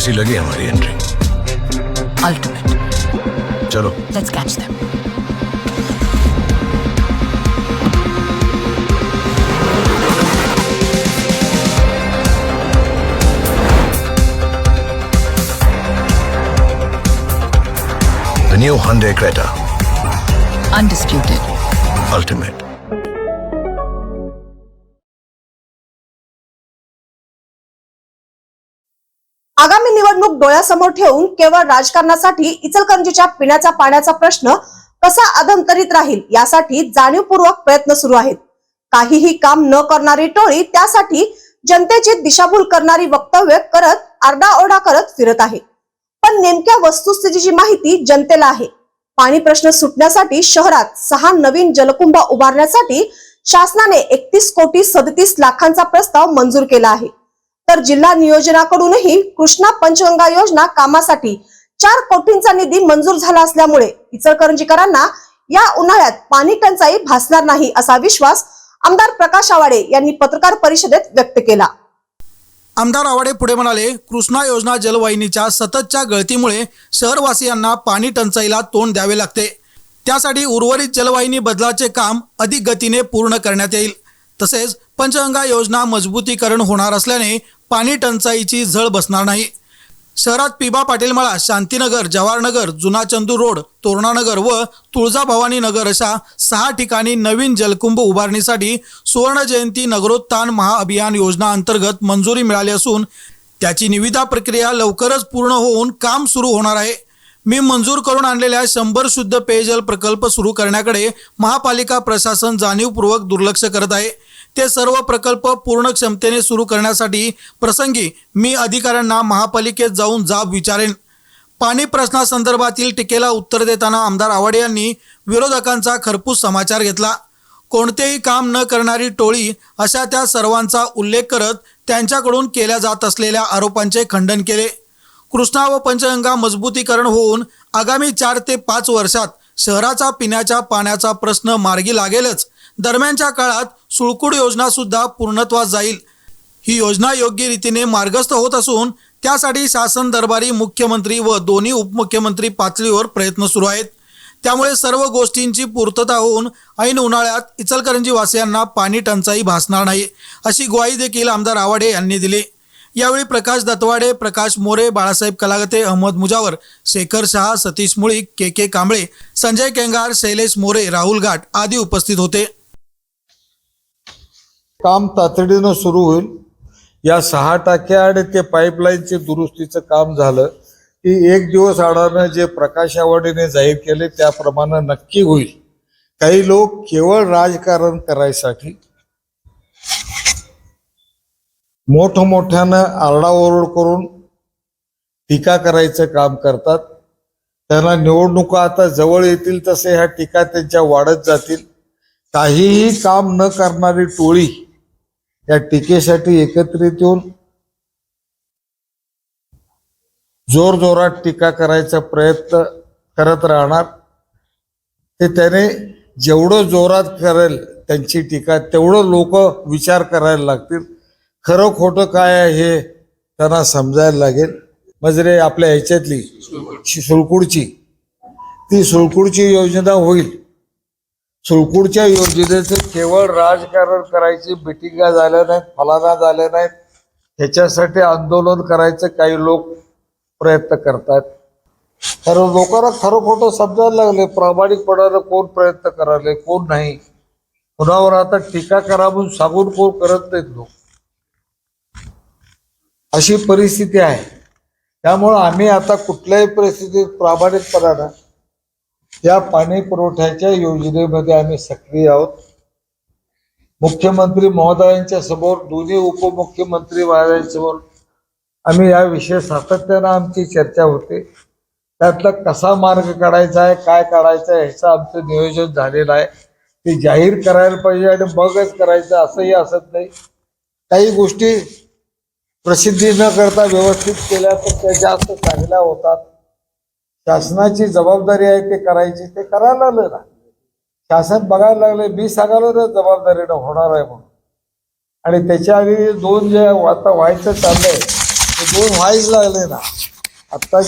कैसी लगी हमारी एंट्री Ultimate. चलो Let's catch them. the new Hyundai Creta, Undisputed. ultimate. आगामी निवडणूक डोळ्यासमोर ठेवून केवळ राजकारणासाठी इचलकरंजीच्या पिण्याचा पाण्याचा प्रश्न कसा अधंतरित राहील यासाठी जाणीवपूर्वक प्रयत्न सुरू आहेत. काहीही काम न करणारी टोळी त्यासाठी जनतेची दिशाभूल करणारी वक्तव्य करत आरडाओरडा करत फिरत आहे. पण नेमक्या वस्तुस्थितीची माहिती जनतेला आहे. पाणी प्रश्न सुटण्यासाठी शहरात सहा नवीन जलकुंभ उभारण्यासाठी शासनाने एकतीस कोटी सदतीस लाखांचा प्रस्ताव मंजूर केला आहे. तर जिल्हा नियोजनाकडूनही कृष्णा पंचगंगा योजना कामासाठी चार कोटींचा निधी मंजूर झाला असल्यामुळे इचलकरंजीकरांना या उन्हाळ्यात पाणी टंचाई भासणार नाही असा विश्वास आमदार प्रकाश आवाडे यांनी पत्रकार परिषदेत व्यक्त केला. आमदार आवाडे पुढे म्हणाले कृष्णा योजना जलवाहिनीच्या सततच्या गळतीमुळे शहरवासियांना पाणी टंचाईला तोंड द्यावे लागते. त्यासाठी उर्वरित जलवाहिनी बदलाचे काम अधिक गतीने पूर्ण करण्यात येईल. तसेच पंचगंगा योजना मजबूतीकरण होणार असल्याने पाणी टंचाईची झळ बसणार नाही. शहरात पिबा पाटील मळा शांतीनगर जवाहरनगर जुना चंदू रोड तोरणानगर व तुळजाभवानी नगर अशा सहा ठिकाणी नवीन जलकुंभ उभारणीसाठी सुवर्ण जयंती नगरोत्थान महाअभियान योजना अंतर्गत मंजुरी मिळाली असून त्याची निविदा प्रक्रिया लवकरच पूर्ण होऊन काम सुरू होणार आहे. मी मंजूर करून आणलेल्या शंभर शुद्ध पेयजल प्रकल्प सुरू करण्याकडे महापालिका प्रशासन जाणीवपूर्वक दुर्लक्ष करत आहे. ते सर्व प्रकल्प पूर्ण क्षमतेने सुरू करण्यासाठी प्रसंगी मी अधिकाऱ्यांना महापालिकेत जाऊन जाब विचारेन. पाणी प्रश्नासंदर्भातील टीकेला उत्तर देताना आमदार आवाडे यांनी विरोधकांचा खरपूस समाचार घेतला. कोणतेही काम न करणारी टोळी अशा त्या सर्वांचा उल्लेख करत त्यांच्याकडून केल्या जात असलेल्या आरोपांचे खंडन केले. कृष्णा व पंचगंगा मजबूतीकरण होऊन आगामी चार ते पाच वर्षात शहराचा पिण्याच्या पाण्याचा प्रश्न मार्गी लागेलच दरम्यानच्या काळात सुळकूड योजना सुद्धा पूर्णत्वास जाईल. ही योजना योग्य रीतीने मार्गस्थ होत असून त्यासाठी शासन दरबारी मुख्यमंत्री व दोन्ही उपमुख्यमंत्री पातळीवर प्रयत्न सुरू आहेत. त्यामुळे सर्व गोष्टींची पूर्तता होऊन ऐन उन्हाळ्यात इचलकरंजी वासियांना पाणी टंचाई भासणार नाही अशी ग्वाही देखील आमदार आवाडे यांनी दिली. यावेळी प्रकाश दत्वाडे प्रकाश मोरे बाळासाहेब कलागते अहमद मुजावर शेखर शहा सतीश मुळीक के के कांबळे संजय केंगार शैलेश मोरे राहुल घाट आदी उपस्थित होते. काम तातडीनं सुरू होईल. या सहा टाक्या आणि ते पाईपलाईनचे दुरुस्तीचं काम झालं की एक दिवस आडानं जे प्रकाश आवाडीने जाहीर केले त्याप्रमाणे नक्की होईल. काही लोक केवळ राजकारण करायसाठी मोठमोठ्यानं आरडाओरड करून टीका करायचं काम करतात. त्यांना निवडणुका आता जवळ येतील तसे ह्या टीका त्यांच्या वाढत जातील. काहीही काम न करणारी टोळी या टीकेसाठी एकत्रित येऊन जोरजोरात टीका करायचा प्रयत्न करत राहणार. ते त्याने जेवढं जोरात करेल त्यांची टीका तेवढं लोक विचार करायला लागतील. खरं खोटं काय आहे हे त्यांना समजायला लागेल. म्हणजे आपल्या ह्याच्यातली सुळकुडची. ती सुळकुडची योजना होईल. सुळकुडच्या योजनेचं केवळ राजकारण करायची मिटिंगा झाल्या नाहीत फलाना झाल्या नाहीत. ह्याच्यासाठी आंदोलन करायचं काही लोक प्रयत्न करतात. कारण लोकांना खरं खोटं समजायला लागले. प्रामाणिकपणानं कोण प्रयत्न करायले कोण नाही. कुणावर आता टीका करा म्हणून सांगून कोण करत नाहीत लोक. अशी परिस्थिती आहे. त्यामुळं आम्ही आता कुठल्याही परिस्थितीत प्रामाणिकपणानं या पाणी पुरवठ्याच्या योजनेमध्ये आम्ही सक्रिय आहोत. मुख्यमंत्री महोदयांच्या समोर दोन्ही उपमुख्यमंत्री महोदयांसमोर आम्ही या विषय सातत्यानं आमची चर्चा होते. त्यातला कसा मार्ग काढायचा आहे काय काढायचं आहे ह्याचं आमचं नियोजन झालेलं आहे. ते जाहीर करायला पाहिजे आणि मगच करायचं असंही असत नाही. काही गोष्टी प्रसिद्धी न करता व्यवस्थित केल्या तर त्या जास्त चांगल्या होतात. शासनाची जबाबदारी आहे ते करायची ते करायला लागलं ना. शासन बघायला लागले मी सांगायला तर जबाबदारीनं होणार आहे म्हणून. आणि त्याच्या आधी दोन जे आता व्हायचं चाललंय ते दोन व्हायच लागले ना. आत्ता